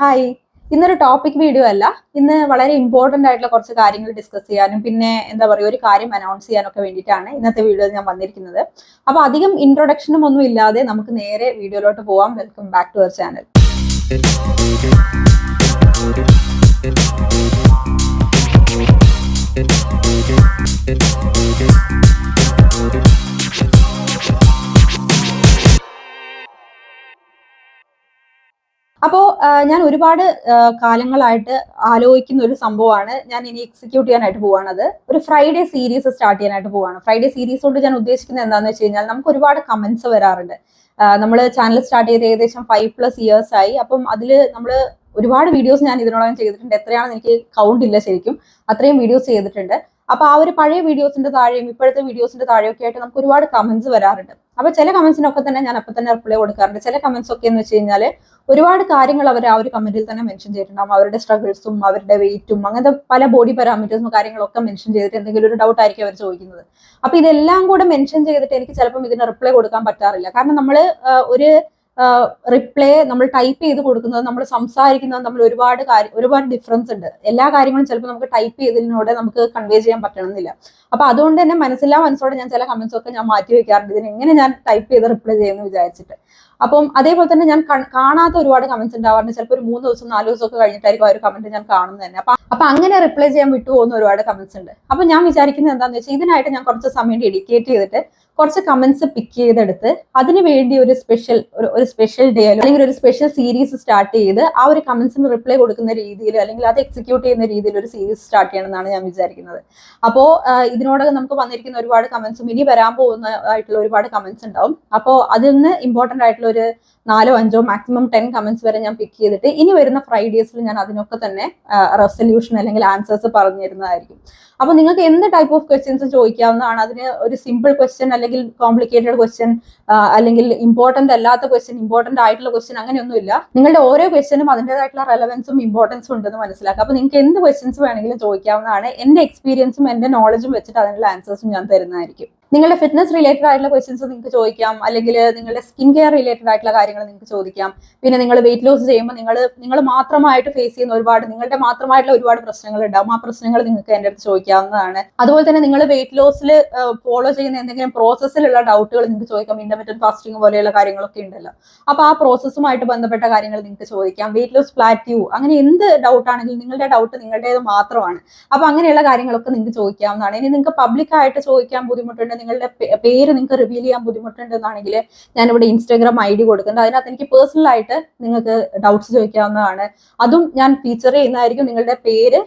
Hi ഇന്നൊരു topic video അല്ല. ഇന്ന് വളരെ ഇമ്പോർട്ടന്റ് ആയിട്ടുള്ള കുറച്ച് കാര്യങ്ങൾ ഡിസ്കസ് ചെയ്യാനും പിന്നെ എന്താ പറയുക ഒരു കാര്യം അനൗൺസ് ചെയ്യാനൊക്കെ വേണ്ടിയിട്ടാണ് ഇന്നത്തെ വീഡിയോ ഞാൻ വന്നിരിക്കുന്നത്. അപ്പോൾ അധികം ഇൻട്രൊഡക്ഷനും ഒന്നും ഇല്ലാതെ നമുക്ക് നേരെ വീഡിയോയിലോട്ട് പോവാം. Welcome back to our channel അപ്പോൾ ഞാൻ ഒരുപാട് കാലങ്ങളായിട്ട് ആലോചിക്കുന്ന ഒരു സംഭവമാണ് ഞാൻ ഇനി എക്സിക്യൂട്ട് ചെയ്യാനായിട്ട് പോവാണത്. ഒരു ഫ്രൈഡേ സീരീസ് സ്റ്റാർട്ട് ചെയ്യാനായിട്ട് പോവാണ്. ഫ്രൈഡേ സീരീസ് കൊണ്ട് ഞാൻ ഉദ്ദേശിക്കുന്നത് എന്താണെന്ന് വെച്ച് കഴിഞ്ഞാൽ നമുക്ക് ഒരുപാട് കമന്റ്സ് വരാറുണ്ട്. നമ്മൾ ചാനൽ സ്റ്റാർട്ട് ചെയ്ത് ഏകദേശം ഫൈവ് പ്ലസ് ഇയേഴ്സ് ആയി. അപ്പം അതിൽ നമ്മൾ ഒരുപാട് വീഡിയോസ് ഞാൻ ഇതിനോടകം ചെയ്തിട്ടുണ്ട്. എത്രയാണെന്ന് എനിക്ക് കൗണ്ട് ഇല്ല ശരിക്കും. അത്രയും വീഡിയോസ് ചെയ്തിട്ടുണ്ട്. അപ്പൊ ആ ഒരു പഴയ വീഡിയോസിന്റെ താഴെയും ഇപ്പോഴത്തെ വീഡിയോസിന്റെ താഴെയൊക്കെ ആയിട്ട് നമുക്ക് ഒരുപാട് കമന്റ്സ് വരാറുണ്ട്. അപ്പൊ ചില കമന്റ്സിനൊക്കെ തന്നെ ഞാൻ അപ്പൊ തന്നെ റിപ്ലൈ കൊടുക്കാറുണ്ട്. ചില കമന്റ്സ് ഒക്കെ എന്ന് വെച്ച് കഴിഞ്ഞാൽ ഒരുപാട് കാര്യങ്ങൾ അവർ ആ ഒരു കമന്റിൽ തന്നെ മെൻഷൻ ചെയ്തിട്ടുണ്ടാവും. അവരുടെ സ്ട്രഗിൾസും അവരുടെ വെയിറ്റും അങ്ങനത്തെ പല ബോഡി പാരാമീറ്റേഴ്സും കാര്യങ്ങളൊക്കെ മെൻഷൻ ചെയ്തിട്ട് എന്തെങ്കിലും ഒരു ഡൗട്ട് ആയിരിക്കും അവർ ചോദിക്കുന്നത്. അപ്പൊ ഇതെല്ലാം കൂടെ മെൻഷൻ ചെയ്തിട്ട് എനിക്ക് ചിലപ്പം ഇതിന് റിപ്ലൈ കൊടുക്കാൻ പറ്റാറില്ല. കാരണം നമ്മൾ ഒരു റിപ്ലൈ നമ്മൾ ടൈപ്പ് ചെയ്ത് കൊടുക്കുന്നത് നമ്മൾ സംസാരിക്കുന്നത് നമ്മൾ ഒരുപാട് കാര്യം ഒരുപാട് ഡിഫറൻസ് ഉണ്ട്. എല്ലാ കാര്യങ്ങളും ചിലപ്പോൾ നമുക്ക് ടൈപ്പ് ചെയ്തതിനോടെ നമുക്ക് കൺവേ ചെയ്യാൻ പറ്റണമെന്നില്ല. അപ്പൊ അതുകൊണ്ട് തന്നെ മനസ്സിലാ മനസ്സോടെ ഞാൻ ചില കമന്റ്സ് ഒക്കെ ഞാൻ മാറ്റി വെക്കാറുണ്ട്. ഇതിന് എങ്ങനെ ഞാൻ ടൈപ്പ് ചെയ്ത് റിപ്ലൈ ചെയ്യുമെന്ന് വിചാരിച്ചിട്ട്. അപ്പം അതേപോലെ തന്നെ ഞാൻ കാണാത്ത ഒരുപാട് കമന്റ്സ് ഉണ്ടാവാറുണ്ട്. ചിലപ്പോൾ ഒരു മൂന്ന് ദിവസം നാല് ദിവസം ഒക്കെ കഴിഞ്ഞിട്ടായിരിക്കും ആ ഒരു കമന്റ് ഞാൻ കാണുന്നത് തന്നെ. അപ്പൊ അപ്പൊ അങ്ങനെ റിപ്ലൈ ചെയ്യാൻ വിട്ടുപോകുന്ന ഒരുപാട് കമന്റ്സ് ഉണ്ട്. അപ്പൊ ഞാൻ വിചാരിക്കുന്നത് എന്താണെന്ന് വെച്ചാൽ ഇതിനായിട്ട് ഞാൻ കുറച്ച് സമയം ഡെഡിക്കേറ്റ് ചെയ്തിട്ട് കുറച്ച് കമന്റ്സ് പിക്ക് ചെയ്തെടുത്ത് അതിന് വേണ്ടി ഒരു സ്പെഷ്യൽ ഒരു സ്പെഷ്യൽ ഡേ അല്ലെങ്കിൽ ഒരു സ്പെഷ്യൽ സീരീസ് സ്റ്റാർട്ട് ചെയ്ത് ആ ഒരു കമന്റ്സിന് റിപ്ലൈ കൊടുക്കുന്ന രീതിയിൽ അല്ലെങ്കിൽ അത് എക്സിക്യൂട്ട് ചെയ്യുന്ന രീതിയിൽ ഒരു സീരീസ് സ്റ്റാർട്ട് ചെയ്യണമെന്നാണ് ഞാൻ വിചാരിക്കുന്നത്. അപ്പോൾ ഇതിനോടകം നമുക്ക് വന്നിരിക്കുന്ന ഒരുപാട് കമന്റ്സും ഇനി വരാൻ പോകുന്ന ആയിട്ടുള്ള ഒരുപാട് കമന്റ്സ് ഉണ്ടാവും. അപ്പോൾ അതിൽ നിന്ന് ഇമ്പോർട്ടന്റ് ആയിട്ടുള്ള ഒരു നാലോ അഞ്ചോ മാക്സിമം ടെൻ കമന്റ്സ് വരെ ഞാൻ പിക്ക് ചെയ്തിട്ട് ഇനി വരുന്ന ഫ്രൈഡേസിൽ ഞാൻ അതിനൊക്കെ തന്നെ റെസൊല്യൂഷൻ അല്ലെങ്കിൽ ആൻസേഴ്സ് പറഞ്ഞു തരുന്നതായിരിക്കും അപ്പൊ നിങ്ങൾക്ക് എന്ത് ടൈപ്പ് ഓഫ് ക്വസ്റ്റ്യൻസ് ചോദിക്കാവുന്നതാണ്? അതിന് ഒരു സിമ്പിൾ ക്വസ്റ്റ്യൻ അല്ലെങ്കിൽ കോംപ്ലിക്കേറ്റഡ് ക്വസ്റ്റ്യൻ അല്ലെങ്കിൽ ഇമ്പോർട്ടന്റ് അല്ലാത്ത ക്വസ്റ്റ്യൻ ഇമ്പോർട്ടന്റ് ആയിട്ടുള്ള ക്വസ്റ്റ്യൻ അങ്ങനെയൊന്നുമില്ല. നിങ്ങളുടെ ഓരോ ക്വസ്റ്റ്യനും അതിന്റെതായിട്ടുള്ള റെലവൻസും ഇമ്പോർട്ടൻസും ഉണ്ടെന്ന് മനസ്സിലാക്കുക അപ്പൊ നിങ്ങൾക്ക് എന്ത് ക്വസ്റ്റ്യൻസ് വേണമെങ്കിലും ചോദിക്കാവുന്നതാണ്. എന്റെ എക്സ്പീരിയൻസും എന്റെ നോളജും വെച്ചിട്ട് അതിനുള്ള ആൻസേഴ്സും ഞാൻ തരുന്നതായിരിക്കും. നിങ്ങളുടെ ഫിറ്റ്നസ് റിലേറ്റഡ് ആയിട്ടുള്ള ക്വസ്റ്റ്യൻസ് നിങ്ങൾക്ക് ചോദിക്കാം. അല്ലെങ്കിൽ നിങ്ങളുടെ സ്കിൻ കെയർ റിലേറ്റഡ് ആയിട്ടുള്ള കാര്യങ്ങൾ നിങ്ങൾക്ക് ചോദിക്കാം. പിന്നെ നിങ്ങൾ വെയിറ്റ് ലോസ് ചെയ്യുമ്പോൾ നിങ്ങൾ നിങ്ങൾ മാത്രമായിട്ട് ഫേസ് ചെയ്യുന്ന ഒരുപാട് നിങ്ങളുടെ മാത്രമായിട്ടുള്ള ഒരുപാട് പ്രശ്നങ്ങൾ ഉണ്ടാവും. ആ പ്രശ്നങ്ങൾ നിങ്ങൾക്ക് എന്റെ അടുത്ത് ചോദിക്കാവുന്നതാണ്. അതുപോലെ തന്നെ നിങ്ങൾ വെയിറ്റ് ലോസിൽ ഫോളോ ചെയ്യുന്ന എന്തെങ്കിലും പ്രോസസ്സിലുള്ള ഡൗട്ടുകൾ നിങ്ങൾക്ക് ചോദിക്കാം. ഇന്റർമീഡിയറ്റ് ഫാസ്റ്റിംഗ് പോലെയുള്ള കാര്യങ്ങളൊക്കെ ഉണ്ടല്ലോ. അപ്പോൾ ആ പ്രോസസ്സുമായിട്ട് ബന്ധപ്പെട്ട കാര്യങ്ങൾ നിങ്ങൾക്ക് ചോദിക്കാം. വെയിറ്റ് ലോസ് പ്ലാറ്റ്യൂ അങ്ങനെ എന്ത് ഡൗട്ട് ആണെങ്കിലും നിങ്ങളുടെ ഡൗട്ട് നിങ്ങളുടേത് മാത്രമാണ്. അപ്പോൾ അങ്ങനെയുള്ള കാര്യങ്ങളൊക്കെ നിങ്ങൾക്ക് ചോദിക്കാവുന്നതാണ്. ഇനി നിങ്ങൾക്ക് പബ്ലിക്കായിട്ട് ചോദിക്കാൻ ബുദ്ധിമുട്ടുണ്ട് നിങ്ങളുടെ പേര് നിങ്ങൾക്ക് റിവീൽ ചെയ്യാൻ ബുദ്ധിമുട്ടുണ്ടെന്നാണെങ്കിൽ ഞാനിവിടെ ഇൻസ്റ്റാഗ്രാം ഐ ഡി കൊടുക്കുന്നുണ്ട്. അതിനകത്ത് എനിക്ക് പേഴ്സണൽ ആയിട്ട് നിങ്ങൾക്ക് ഡൗട്ട്സ് ചോദിക്കാവുന്നതാണ്. അതും ഞാൻ ഫീച്ചർ ചെയ്യുന്നതായിരിക്കും നിങ്ങളുടെ പേര്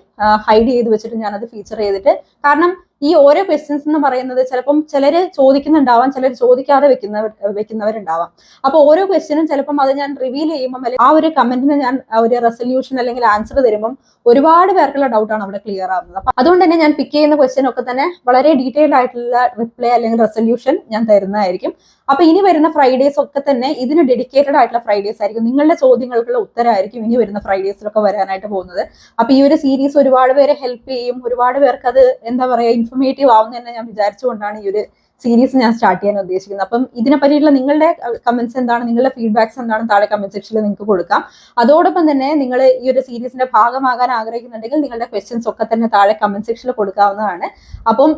ഹൈഡ് ചെയ്ത് വെച്ചിട്ട് ഞാനത് ഫീച്ചർ ചെയ്തിട്ട്. കാരണം ഈ ഓരോ ക്വസ്റ്റ്യൻസ് എന്ന് പറയുന്നത് ചിലപ്പം ചിലര് ചോദിക്കുന്നുണ്ടാവാം ചിലർ ചോദിക്കാതെ വെക്കുന്നവർ വെക്കുന്നവരുണ്ടാവാം. അപ്പൊ ഓരോ ക്വസ്റ്റ്യനും ചിലപ്പം അത് ഞാൻ റിവീൽ ചെയ്യുമ്പോൾ അല്ലെങ്കിൽ ആ ഒരു കമന്റിന് ഞാൻ ഒരു റെസൊല്യൂഷൻ അല്ലെങ്കിൽ ആൻസർ തരുമ്പം ഒരുപാട് പേർക്കുള്ള ഡൗട്ടാണ് അവിടെ ക്ലിയർ ആവുന്നത്. അപ്പൊ അതുകൊണ്ട് തന്നെ ഞാൻ പിക്ക് ചെയ്യുന്ന ക്വസ്റ്റ്യൻ ഒക്കെ തന്നെ വളരെ ഡീറ്റെയിൽഡ് ആയിട്ടുള്ള റിപ്ലൈ അല്ലെങ്കിൽ റെസൊല്യൂഷൻ ഞാൻ തരുന്നതായിരിക്കും. അപ്പൊ ഇനി വരുന്ന ഫ്രൈഡേസ് ഒക്കെ തന്നെ ഇതിന് ഡെഡിക്കേറ്റഡ് ആയിട്ടുള്ള ഫ്രൈഡേസ് ആയിരിക്കും. നിങ്ങളുടെ ചോദ്യങ്ങൾക്കുള്ള ഉത്തരമായിരിക്കും ഇനി വരുന്ന ഫ്രൈഡേസിലൊക്കെ വരാനായിട്ട് പോകുന്നത്. അപ്പൊ ഈ ഒരു സീരീസ് ഒരുപാട് പേരെ ഹെൽപ്പ് ചെയ്യും. ഒരുപാട് പേർക്ക് അത് എന്താ പറയാ ഇൻഫർമേറ്റീവ് ആവുന്ന ഞാൻ വിചാരിച്ചുകൊണ്ടാണ് ഈ ഒരു സീരീസ് ഞാൻ സ്റ്റാർട്ട് ചെയ്യാൻ ഉദ്ദേശിക്കുന്നത് അപ്പം ഇതിനെ പറ്റിയിട്ടുള്ള നിങ്ങളുടെ കമന്റ്സ് എന്താണ്? നിങ്ങളുടെ ഫീഡ്ബാക്സ് എന്താണ്? താഴെ കമന്റ് സെക്ഷനിൽ നിങ്ങൾക്ക് കൊടുക്കാം. അതോടൊപ്പം തന്നെ നിങ്ങൾ ഈ ഒരു സീരീസിന്റെ ഭാഗമാകാൻ ആഗ്രഹിക്കുന്നുണ്ടെങ്കിൽ നിങ്ങളുടെ ക്വസ്റ്റ്യൻസ് ഒക്കെ തന്നെ താഴെ കമന്റ് സെക്ഷനിൽ കൊടുക്കാവുന്നതാണ്. അപ്പം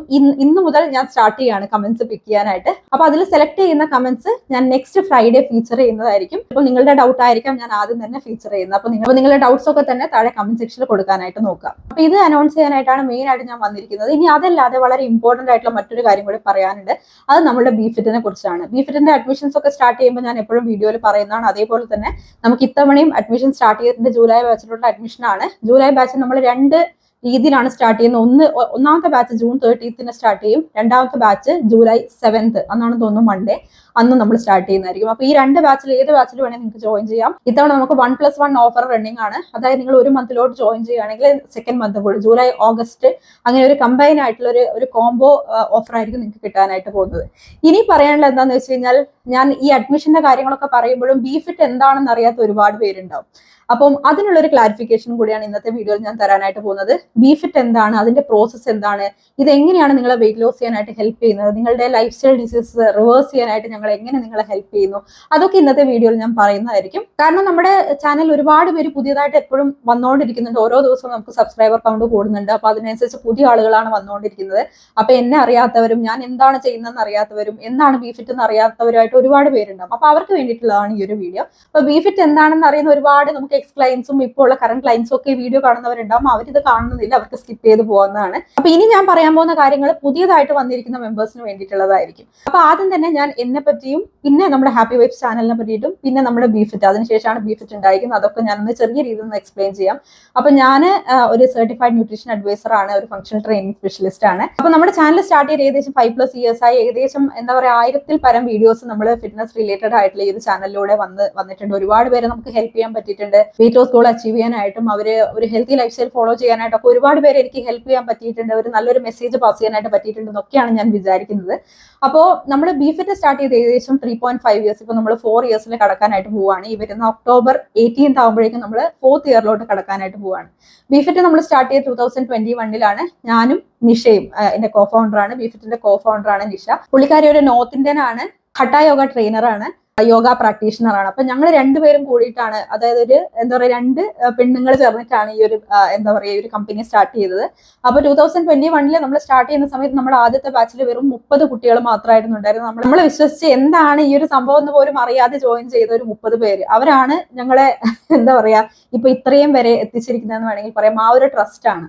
ഇന്ന് മുതൽ ഞാൻ സ്റ്റാർട്ട് ചെയ്യാണ് കമന്റ്സ് പിക്ക് ചെയ്യാനായിട്ട്. അപ്പൊ അതിൽ സെലക്ട് ചെയ്യുന്ന കമന്റ്സ് ഞാൻ നെക്സ്റ്റ് ഫ്രൈഡേ ഫീച്ചർ ചെയ്യുന്നതായിരിക്കും. അപ്പോൾ നിങ്ങളുടെ ഡൗട്ട് ആയിരിക്കാം ഞാൻ ആദ്യം തന്നെ ഫീച്ചർ ചെയ്യുന്നത്. അപ്പൊ നിങ്ങൾ നിങ്ങളുടെ ഡൗട്ട്സ് ഒക്കെ തന്നെ താഴെ കമന്റ് സെക്ഷനിൽ കൊടുക്കാനായിട്ട് നോക്കാം. അപ്പൊ ഇത് അനൗൺസ് ചെയ്യാനായിട്ടാണ് മെയിൻ ആയിട്ട് ഞാൻ വന്നിരിക്കുന്നത്. ഇനി അതല്ലാതെ വളരെ ഇമ്പോർട്ടന്റ് ആയിട്ടുള്ള മറ്റൊരു കാര്യം കൂടി പറയാനുണ്ട്. അത് നമ്മുടെ ബിഫിറ്റിനെ കുറിച്ചാണ്. ബിഫിറ്റിന്റെ അഡ്മിഷൻസ് ഒക്കെ സ്റ്റാർട്ട് ചെയ്യുമ്പോൾ ഞാൻ എപ്പോഴും വീഡിയോയിൽ പറയുന്നതാണ്. അതേപോലെ തന്നെ നമുക്ക് ഇത്തവണയും അഡ്മിഷൻ സ്റ്റാർട്ട് ചെയ്തിട്ടുണ്ട് ജൂലൈ ബാച്ചിലുള്ള അഡ്മിഷനാണ് ജൂലൈ ബാച്ചിൽ നമ്മൾ രണ്ട് രീതിയിലാണ് സ്റ്റാർട്ട് ചെയ്യുന്നത്. ഒന്ന് ഒന്നാമത്തെ ബാച്ച് ജൂൺ തേർട്ടീത്തിന് സ്റ്റാർട്ട് ചെയ്യും. രണ്ടാമത്തെ ബാച്ച് ജൂലൈ സെവൻത്ത് അന്നാണ് തോന്നുന്നു മൺഡേ അന്ന് നമ്മൾ സ്റ്റാർട്ട് ചെയ്യുന്നതായിരിക്കും. അപ്പൊ ഈ രണ്ട് ബാച്ചിൽ ഏത് ബാച്ചിൽ വേണമെങ്കിൽ നിങ്ങൾക്ക് ജോയിൻ ചെയ്യാം. ഇത്തവണ നമുക്ക് one plus one offer running ആണ്. അതായത് നിങ്ങൾ ഒരു മന്തിലോട്ട് ജോയിൻ ചെയ്യുകയാണെങ്കിൽ സെക്കൻഡ് മന്ത് കൂടി ജൂലൈ ഓഗസ്റ്റ് അങ്ങനെ ഒരു കമ്പൈൻ ആയിട്ടുള്ള ഒരു കോംബോ ഓഫർ ആയിരിക്കും നിങ്ങൾക്ക് കിട്ടാനായിട്ട് പോകുന്നത്. ഇനി പറയാനുള്ള എന്താന്ന് വെച്ച് കഴിഞ്ഞാൽ ഞാൻ ഈ അഡ്മിഷന്റെ കാര്യങ്ങളൊക്കെ പറയുമ്പോഴും ബിഫിറ്റ് എന്താണെന്ന് അറിയാത്ത ഒരുപാട് പേരുണ്ടാവും. അപ്പം അതിനുള്ള ഒരു ക്ലാരിഫിക്കേഷൻ കൂടിയാണ് ഇന്നത്തെ വീഡിയോയിൽ ഞാൻ തരാനായിട്ട് പോകുന്നത്. ബിഫിറ്റ് എന്താണ്? അതിന്റെ പ്രോസസ്സ് എന്താണ്? ഇത് എങ്ങനെയാണ് നിങ്ങളെ വെയിറ്റ് ലോസ് ചെയ്യാനായിട്ട് ഹെൽപ്പ് ചെയ്യുന്നത്? നിങ്ങളുടെ ലൈഫ് സ്റ്റൈൽ ഡിസീസ് റിവേഴ്സ് ചെയ്യാനായിട്ട് ഞങ്ങൾ എങ്ങനെ നിങ്ങളെ ഹെൽപ്പ് ചെയ്യുന്നു? അതൊക്കെ ഇന്നത്തെ വീഡിയോയിൽ ഞാൻ പറയുന്നതായിരിക്കും. കാരണം നമ്മുടെ ചാനൽ ഒരുപാട് പേര് പുതിയതായിട്ട് എപ്പോഴും വന്നുകൊണ്ടിരിക്കുന്നുണ്ട് ഓരോ ദിവസവും നമുക്ക് സബ്സ്ക്രൈബർ കൗണ്ട് കൂടുന്നുണ്ട്. അപ്പൊ അതിനനുസരിച്ച് പുതിയ ആളുകളാണ് വന്നുകൊണ്ടിരിക്കുന്നത് അപ്പൊ എന്നെ അറിയാത്തവരും ഞാൻ എന്താണ് ചെയ്യുന്നതെന്ന് അറിയാത്തവരും എന്താണ് ബീഫിറ്റ് എന്ന് അറിയാത്തവരുമായിട്ട് ഒരുപാട് പേരുണ്ടാവും അപ്പൊ അവർക്ക് വേണ്ടിയിട്ടുള്ളതാണ് ഈ ഒരു വീഡിയോ അപ്പൊ ബീഫിറ്റ് എന്താണെന്ന് അറിയുന്ന ഒരുപാട് നമുക്ക് എക്സ് ക്ലയൻസും ഇപ്പോൾ ഉള്ള കറണ്ട് ക്ലയൻസും ഒക്കെ വീഡിയോ കാണുന്നവരുണ്ടാവും. അവരിത് കാണുന്നില്ല. അവർക്ക് സ്കിപ്പ് ചെയ്ത് പോകുന്നതാണ് അപ്പൊ ഇനി ഞാൻ പറയാൻ പോകുന്ന കാര്യങ്ങൾ പുതിയതായിട്ട് വന്നിരിക്കുന്ന മെമ്പേഴ്സിന് വേണ്ടിയിട്ടുള്ളതായിരിക്കും. അപ്പൊ ആദ്യം തന്നെ ഞാൻ എന്നെ പറ്റിയും പിന്നെ നമ്മുടെ ഹാപ്പി വൈബ്സ് ചാനലിനെ പറ്റിയിട്ടും പിന്നെ നമ്മുടെ ബീഫിറ്റ് അതിനുശേഷമാണ് ബീഫിറ്റ് ഉണ്ടായിരിക്കുന്നത്. അതൊക്കെ ഞാനൊന്ന് ചെറിയ രീതിയിൽ ഒന്ന് എക്സ്പ്ലെയിൻ ചെയ്യാം. അപ്പൊ ഞാൻ ഒരു സർട്ടിഫൈഡ് ന്യൂട്രീഷൻ അഡ്വൈസർ ആണ് ഒരു ഫംഗ്ഷണൽ ട്രെയിനിങ് സ്പെഷ്യലിസ്റ്റ് ആണ്. അപ്പൊ നമ്മുടെ ചാനൽ സ്റ്റാർട്ട് ചെയ്ത് ഏകദേശം ഫൈവ് പ്ലസ് ഇയേഴ്സ് ആയി. ഏകദേശം എന്താ പറയുക ആയിരത്തിൽ പരം വീഡിയോസ് നമ്മൾ ഫിറ്റ്നസ് റിലേറ്റഡ് ആയിട്ടുള്ള ഈ ഒരു ചാനലിലൂടെ വന്ന് വന്നിട്ടുണ്ട്. ഒരുപാട് പേരെ നമുക്ക് ഹെൽപ്പ് ചെയ്യാൻ പറ്റിയിട്ടുണ്ട്. വെയിറ്റ് ലോസ് ഗോൾ അച്ചീവ് ചെയ്യാനായിട്ടും അവർ ഒരു ഹെൽത്തി ലൈഫ് സ്റ്റൈൽ ഫോളോ ചെയ്യാനായിട്ടൊക്കെ ഒരുപാട് പേരെ എനിക്ക് ഹെൽപ്പ് ചെയ്യാൻ പറ്റിയിട്ടുണ്ട്. ഒരു നല്ലൊരു മെസ്സേജ് പാസ് ചെയ്യാനായിട്ട് പറ്റിയിട്ടുണ്ട് എന്നൊക്കെയാണ് ഞാൻ വിചാരിക്കുന്നത്. അപ്പോൾ നമ്മൾ ബീഫിറ്റ് സ്റ്റാർട്ട് ചെയ്ത് ഏകദേശം ത്രീ പോയിന്റ് ഫൈവ് ഇയേഴ്സ് ഇപ്പൊ നമ്മൾ ഫോർ ഇയേഴ്സിൽ കടക്കാനായിട്ട് പോവുകയാണ് ഈ വരുന്ന ഒക്ടോബർ എയ്റ്റീൻത് ആകുമ്പോഴേക്കും നമ്മൾ ഫോർത്ത് ഇയറിലോട്ട് കടക്കാനായിട്ട് പോവുകയാണ് ബിഫിറ്റ് നമ്മൾ സ്റ്റാർട്ട് ചെയ്ത് ടൂ തൗസൻഡ് ട്വന്റി വണ്ണിലാണ് ഞാനും നിഷയും എന്റെ കോ ഫൗണ്ടറാണ് ബിഫിറ്റിന്റെ കോ ഫൗണ്ടറാണ് നിഷ. പുള്ളിക്കാരി ഒരു നോർത്ത് ഇന്ത്യൻ ആണ്. ഹട്ട യോഗ ട്രെയിനറാണ് യോഗ പ്രാക്ടീഷണറാണ് അപ്പൊ ഞങ്ങൾ രണ്ടുപേരും കൂടിയിട്ടാണ് അതായത് ഒരു എന്താ പറയുക രണ്ട് പെണ്ണുങ്ങൾ ചേർന്നിട്ടാണ് ഈ ഒരു എന്താ പറയുക ഒരു കമ്പനി സ്റ്റാർട്ട് ചെയ്തത്. അപ്പൊ ടൂ തൗസൻഡ് ട്വന്റി വണ്ണിൽ നമ്മൾ സ്റ്റാർട്ട് ചെയ്യുന്ന സമയത്ത് നമ്മൾ ആദ്യത്തെ ബാച്ചിൽ വെറും മുപ്പത് കുട്ടികൾ മാത്രമായിരുന്നു ഉണ്ടായിരുന്നത് നമ്മൾ നമ്മൾ വിശ്വസിച്ച് എന്താണ് ഈ ഒരു സംഭവം എന്ന് പോലും അറിയാതെ ജോയിൻ ചെയ്ത ഒരു മുപ്പത് പേര്. അവരാണ് ഞങ്ങളെ എന്താ പറയാ ഇപ്പൊ ഇത്രയും വരെ എത്തിച്ചിരിക്കുന്നതെന്ന് വേണമെങ്കിൽ പറയാം. ആ ഒരു ട്രസ്റ്റ് ആണ്.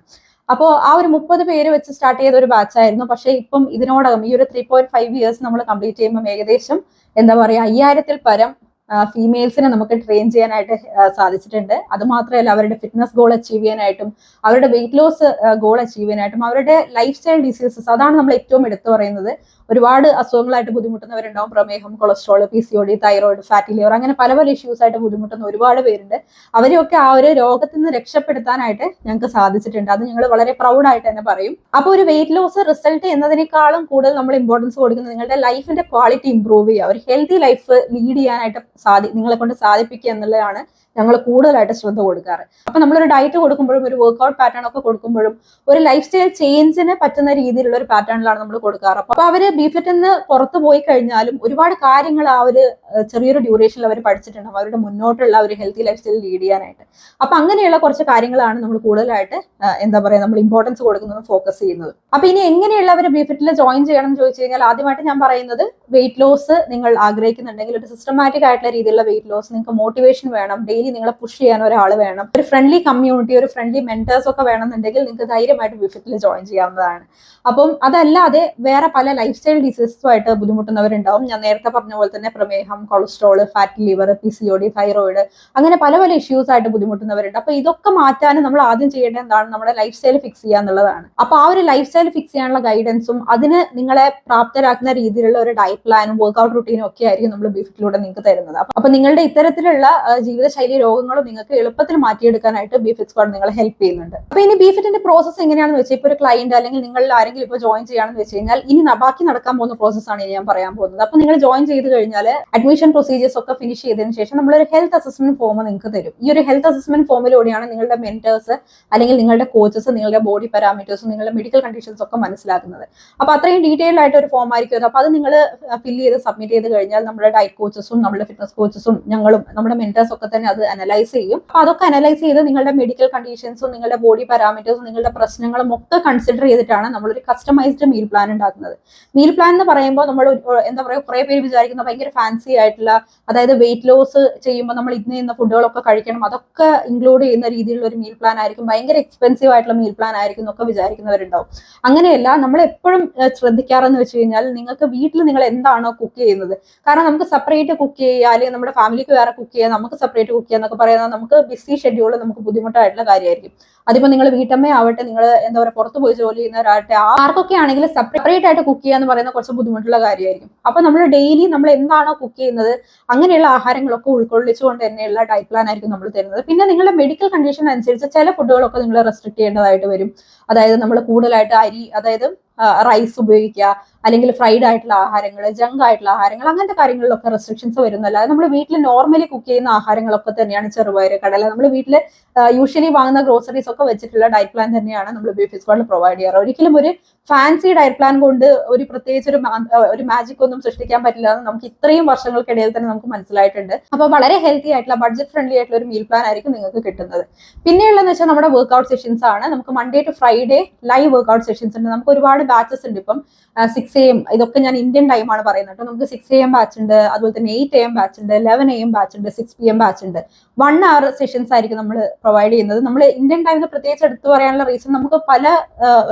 അപ്പോൾ ആ ഒരു മുപ്പത് പേര് വെച്ച് സ്റ്റാർട്ട് ചെയ്ത ഒരു ബാച്ചായിരുന്നു പക്ഷേ ഇപ്പം ഇതിനോടകം ഈ ഒരു ത്രീ പോയിന്റ് ഫൈവ് ഇയേഴ്സ് നമ്മൾ കംപ്ലീറ്റ് ചെയ്യുമ്പോൾ ഏകദേശം എന്താ പറയുക അയ്യായിരത്തിൽ പരം ഫീമെയിൽസിനെ നമുക്ക് ട്രെയിൻ ചെയ്യാനായിട്ട് സാധിച്ചിട്ടുണ്ട്. അത് മാത്രമല്ല അവരുടെ ഫിറ്റ്നസ് ഗോൾ അച്ചീവ് ചെയ്യാനായിട്ടും അവരുടെ വെയിറ്റ് ലോസ് ഗോൾ അച്ചീവ് ചെയ്യാനായിട്ടും അവരുടെ ലൈഫ് സ്റ്റൈൽ ഡിസീസസ് അതാണ് നമ്മൾ ഏറ്റവും എടുത്തു പറയുന്നത്. ഒരുപാട് അസുഖങ്ങളായിട്ട് ബുദ്ധിമുട്ടുന്നവരുണ്ടാവും. പ്രമേഹം cholesterol P C O D thyroid fatty liver അങ്ങനെ പല പല ഇഷ്യൂസ് ആയിട്ട് ബുദ്ധിമുട്ടുന്ന ഒരുപാട് പേരുണ്ട്. അവരെയൊക്കെ ആ ഒരു രോഗത്തിൽ നിന്ന് രക്ഷപ്പെടുത്താനായിട്ട് ഞങ്ങൾക്ക് സാധിച്ചിട്ടുണ്ട്. അത് ഞങ്ങൾ വളരെ പ്രൗഡായിട്ട് തന്നെ പറയും. അപ്പോൾ ഒരു വെയിറ്റ് ലോസ് റിസൾട്ട് എന്നതിനേക്കാളും കൂടുതൽ നമ്മൾ ഇമ്പോർട്ടൻസ് കൊടുക്കുന്നത് നിങ്ങളുടെ ലൈഫിന്റെ ക്വാളിറ്റി ഇമ്പ്രൂവ് ചെയ്യുക. ഒരു ഹെൽത്തി ലൈഫ് ലീഡ് ചെയ്യാനായിട്ട് സാധി നിങ്ങളെ കൊണ്ട് സാധിപ്പിക്കുക എന്നുള്ളതാണ് ഞങ്ങൾ കൂടുതലായിട്ട് ശ്രദ്ധ കൊടുക്കാറ്. അപ്പൊ നമ്മളൊരു ഡയറ്റ് കൊടുക്കുമ്പോഴും ഒരു വർക്ക്ഔട്ട് പാറ്റേൺ ഒക്കെ കൊടുക്കുമ്പോഴും ഒരു ലൈഫ് സ്റ്റൈൽ ചേഞ്ചിന് പറ്റുന്ന രീതിയിലുള്ള ഒരു പാറ്റേണിലാണ് നമ്മൾ കൊടുക്കാറ്. അപ്പൊ അവർ ബീഫിറ്റിൽ നിന്ന് പുറത്തു പോയി കഴിഞ്ഞാലും ഒരുപാട് കാര്യങ്ങൾ ആ ഒരു ചെറിയൊരു ഡ്യൂറേഷനിൽ അവർ പഠിച്ചിട്ടുണ്ടാവും. അവരുടെ മുന്നോട്ടുള്ള ഒരു ഹെൽത്തി ലൈഫ് സ്റ്റൈൽ ലീഡ് ചെയ്യാനായിട്ട്. അപ്പൊ അങ്ങനെയുള്ള കുറച്ച് കാര്യങ്ങളാണ് നമ്മൾ കൂടുതലായിട്ട് എന്താ പറയാ നമ്മൾ ഇമ്പോർട്ടൻസ് കൊടുക്കുന്നതും ഫോക്കസ് ചെയ്യുന്നത്. അപ്പൊ ഇനി എങ്ങനെയുള്ളവർ ബീഫിറ്റിൽ ജോയിൻ ചെയ്യണം എന്ന് ചോദിച്ചു കഴിഞ്ഞാൽ ആദ്യമായിട്ട് ഞാൻ പറയുന്നത് വെയിറ്റ് ലോസ് നിങ്ങൾ ആഗ്രഹിക്കുന്നുണ്ടെങ്കിൽ ഒരു സിസ്റ്റമാറ്റിക് ആയിട്ടുള്ള രീതിയിലുള്ള വെയിറ്റ് ലോസ് നിങ്ങൾക്ക് മോട്ടിവേഷൻ വേണം. നിങ്ങളെ പുഷ് ചെയ്യാൻ ഒരാൾ വേണം. ഒരു ഫ്രണ്ട്ലി കമ്മ്യൂണിറ്റി ഒരു ഫ്രണ്ട്ലി മെന്റേഴ്സ് ഒക്കെ വേണമെന്നുണ്ടെങ്കിൽ നിങ്ങൾക്ക് ധൈര്യമായിട്ട് ബിഫിറ്റിൽ ജോയിൻ ചെയ്യാവുന്നതാണ്. അപ്പം അതല്ലാതെ വേറെ പല ലൈഫ് സ്റ്റൈൽ ഡിസീസുമായിട്ട് ബുദ്ധിമുട്ടുന്നവരുണ്ടാവും. ഞാൻ നേരത്തെ പറഞ്ഞ പോലെ തന്നെ പ്രമേഹം cholesterol fat liver P C O D thyroid അങ്ങനെ പല പല ഇഷ്യൂസ് ആയിട്ട് ബുദ്ധിമുട്ടുന്നവരുണ്ട്. അപ്പൊ ഇതൊക്കെ മാറ്റാൻ നമ്മൾ ആദ്യം ചെയ്യേണ്ടത് എന്താണ്? നമ്മുടെ ലൈഫ് സ്റ്റൈൽ ഫിക്സ് ചെയ്യുക എന്നുള്ളതാണ്. അപ്പൊ ആ ഒരു ലൈഫ് സ്റ്റൈൽ ഫിക്സ് ചെയ്യാനുള്ള ഗൈഡൻസും അതിന് നിങ്ങളെ പ്രാപ്തരാക്കുന്ന രീതിയിലുള്ള ഒരു ഡയറ്റ് പ്ലാനും വർക്ക്ഔട്ട് റുട്ടീനും ഒക്കെ ആയിരിക്കും നമ്മൾ ബീഫിറ്റിലൂടെ നിങ്ങൾക്ക് തരുന്നത്. അപ്പൊ നിങ്ങളുടെ ഇത്തരത്തിലുള്ള ജീവിതശൈലി രോഗങ്ങളും നിങ്ങൾക്ക് എളുപ്പത്തിൽ മാറ്റിയെടുക്കാനായിട്ട് ബീഫിറ്റ് സ്ക്വാഡ് നിങ്ങളെ ഹെൽപ്പ് ചെയ്യുന്നുണ്ട്. അപ്പൊ ഇനി ബീഫിറ്റിന്റെ പ്രോസസ് എങ്ങനെയാണെന്ന് വെച്ചാൽ ഇപ്പൊ ഒരു ക്ലയന്റ് അല്ലെങ്കിൽ നിങ്ങളിൽ ആരെങ്കിലും ഇപ്പൊ ജോയിൻ ചെയ്യാന്ന് വെച്ച് കഴിഞ്ഞാൽ ഇനി ബാക്കി നടക്കാൻ പോകുന്ന പ്രോസസ് ആണ് ഞാൻ പറയാൻ പോകുന്നത്. അപ്പൊ നിങ്ങൾ ജോയിൻ ചെയ്ത് കഴിഞ്ഞാൽ അഡ്മിഷൻ പ്രൊസീജിയേഴ്സ് ഒക്കെ ഫിനിഷ് ചെയ്തതിനു ശേഷം നമ്മളൊരു ഹെൽത്ത് അസസ്മെന്റ് ഫോം നിങ്ങൾക്ക് തരും. ഈ ഒരു ഹെൽത്ത് അസസ്മെന്റ് ഫോമിലൂടെയാണ് നിങ്ങളുടെ മെന്റേഴ്സ് അല്ലെങ്കിൽ നിങ്ങളുടെ കോച്ചസ് നിങ്ങളുടെ ബോഡി പാരാമീറ്റേഴ്സും നിങ്ങളുടെ മെഡിക്കൽ കണ്ടീഷൻസ് ഒക്കെ മനസ്സിലാക്കുന്നത്. അപ്പൊ അത്രയും ഡീറ്റെയിൽ ആയിട്ട് ഒരു ഫോം ആയിരിക്കും അത്. അപ്പൊ അത് നിങ്ങൾ ഫില്ല് ചെയ്ത് സബ്മിറ്റ് ചെയ്ത് കഴിഞ്ഞാൽ നമ്മുടെ ഡയറ്റ് കോച്ചസും നമ്മുടെ ഫിറ്റ്നസ് കോച്ചസും ഞങ്ങളും നമ്മുടെ മെന്റേഴ്സ് ഒക്കെ തന്നെ അത് അനലൈസ് ചെയ്യും. അപ്പൊ അതൊക്കെ അനലൈസ് ചെയ്ത് നിങ്ങളുടെ മെഡിക്കൽ കണ്ടീഷൻസും നിങ്ങളുടെ ബോഡി പാരാമീറ്റേഴ്സും നിങ്ങളുടെ പ്രശ്നങ്ങളും ഒക്കെ കൺസിഡർ ചെയ്തിട്ടാണ് നമ്മളൊരു കസ്റ്റമൈസ്ഡ് മീൽ പ്ലാൻ ഉണ്ടാക്കുന്നത്. മീൽ പ്ലാൻ എന്ന് പറയുമ്പോൾ നമ്മൾ എന്താ പറയുക കുറെ പേര് വിചാരിക്കുന്ന ഭയങ്കര ഫാൻസി ആയിട്ടുള്ള അതായത് വെയിറ്റ് ലോസ് ചെയ്യുമ്പോൾ നമ്മൾ ഇന്ന് ഇന്ന ഫുഡുകളൊക്കെ കഴിക്കണം അതൊക്കെ ഇൻക്ലൂഡ് ചെയ്യുന്ന രീതിയിലുള്ള ഒരു മീൽ പ്ലാൻ ആയിരിക്കും. ഭയങ്കര എക്സ്പെൻസീവ് ആയിട്ടുള്ള മീൽ പ്ലാൻ ആയിരിക്കും എന്നൊക്കെ വിചാരിക്കുന്നവരുണ്ടാവും. അങ്ങനെയല്ല നമ്മൾ എപ്പോഴും ശ്രദ്ധിക്കാറെന്ന് വെച്ച് കഴിഞ്ഞാൽ നിങ്ങൾക്ക് വീട്ടിൽ നിങ്ങൾ എന്താണോ കുക്ക് ചെയ്യുന്നത്. കാരണം നമുക്ക് സെപ്പറേറ്റ് കുക്ക് ചെയ്യുക അല്ലെങ്കിൽ നമ്മുടെ ഫാമിലിക്ക് വേറെ കുക്ക് ചെയ്യുക നമുക്ക് സെപ്പറേറ്റ് കുക്ക് ചെയ്യുക എന്നൊക്കെ പറയുന്നത് നമുക്ക് ബിസി ഷെഡ്യൂൾ നമുക്ക് ബുദ്ധിമുട്ടായിട്ടുള്ള കാര്യമായിരിക്കും. അതിപ്പോ നിങ്ങൾ വീട്ടമ്മ ആവട്ടെ നിങ്ങൾ എന്താ പറയുക പുറത്ത് പോയി ജോലി ചെയ്യുന്നവരാകട്ടെ ആർക്കൊക്കെ ആണെങ്കിൽ സെപ്പറേറ്റ് ആയിട്ട് കുക്ക് ചെയ്യുക എന്ന് പറയുന്ന കുറച്ച് ബുദ്ധിമുട്ടുള്ള കാര്യമായിരിക്കും. അപ്പൊ നമ്മൾ ഡെയിലി നമ്മൾ എന്താണോ കുക്ക് ചെയ്യുന്നത് അങ്ങനെയുള്ള ആഹാരങ്ങളൊക്കെ ഉൾക്കൊള്ളിച്ചുകൊണ്ട് തന്നെയുള്ള ഡയറ്റ് പ്ലാൻ ആയിരിക്കും നമ്മൾ തരുന്നത്. പിന്നെ നിങ്ങളുടെ മെഡിക്കൽ കണ്ടീഷൻ അനുസരിച്ച് ചില ഫുഡുകളൊക്കെ നിങ്ങൾ റെസ്ട്രിക്ട് ചെയ്യേണ്ടതായിട്ട് വരും. അതായത് നമ്മൾ കൂടുതലായിട്ട് അരി അതായത് റൈസ് ഉപയോഗിക്കുക അല്ലെങ്കിൽ ഫ്രൈഡ് ആയിട്ടുള്ള ആഹാരങ്ങൾ ജങ്ക് ആയിട്ടുള്ള ആഹാരങ്ങൾ അങ്ങനത്തെ കാര്യങ്ങളിലൊക്കെ റെസ്ട്രിക്ഷൻസ് വരുന്നല്ല നമ്മൾ വീട്ടിൽ നോർമലി കുക്ക് ചെയ്യുന്ന ആഹാരങ്ങളൊക്കെ തന്നെയാണ് ചെറുപയർ കടല. നമ്മൾ വീട്ടിൽ യൂഷ്വലി വാങ്ങുന്ന ഗ്രോസറീസ് ഒക്കെ വെച്ചിട്ടുള്ള ഡയറ്റ് പ്ലാൻ തന്നെയാണ് നമ്മൾ ബീഫ് സ്ക്വാഡിൽ പ്രൊവൈഡ് ചെയ്യാറ്. ഒരിക്കലും ഒരു ഫാൻസി ഡയറ്റ് പ്ലാൻ കൊണ്ട് ഒരു പ്രത്യേകിച്ച് ഒരു ഒരു മാജിക് ഒന്നും സൃഷ്ടിക്കാൻ പറ്റില്ല എന്ന് നമുക്ക് ഇത്രയും വർഷങ്ങൾക്കിടയിൽ തന്നെ നമുക്ക് മനസ്സിലായിട്ടുണ്ട്. അപ്പൊ വളരെ ഹെൽത്തി ആയിട്ടുള്ള ബഡ്ജറ്റ് ഫ്രണ്ട്ലി ആയിട്ടുള്ള ഒരു മീൽ പ്ലാൻ ആയിരിക്കും നിങ്ങൾക്ക് കിട്ടുന്നത്. പിന്നെയുള്ളതെന്ന് വെച്ചാൽ നമ്മുടെ വർക്ക്ഔട്ട് സെഷൻസ് ആണ്. നമുക്ക് Monday to Friday live workout sessions ഉണ്ട്. നമുക്ക് ഒരുപാട് ബാച്ചസ് ഉണ്ട് ഇപ്പം. സിക്സ് എ എം ഇതൊക്കെ ഞാൻ ഇന്ത്യൻ ടൈമാണ് പറയുന്നത് നമുക്ക് സിക്സ് എ എം ബാച്ച് ഉണ്ട്. അതുപോലെ തന്നെ എയ്റ്റ് എ എം ബാച്ച് ഉണ്ട്. ലെവൻ എ എം ബാച്ച് ഉണ്ട്. സിക്സ് പി എം ബാച്ച് ഉണ്ട്. വൺ അവർ സെഷൻസ് ആയിരിക്കും നമ്മൾ പ്രൊവൈഡ് ചെയ്യുന്നത്. നമ്മൾ ഇന്ത്യൻ ടൈമിൽ പ്രത്യേകിച്ച് എടുത്തു പറയാനുള്ള റീസൺ നമുക്ക് പല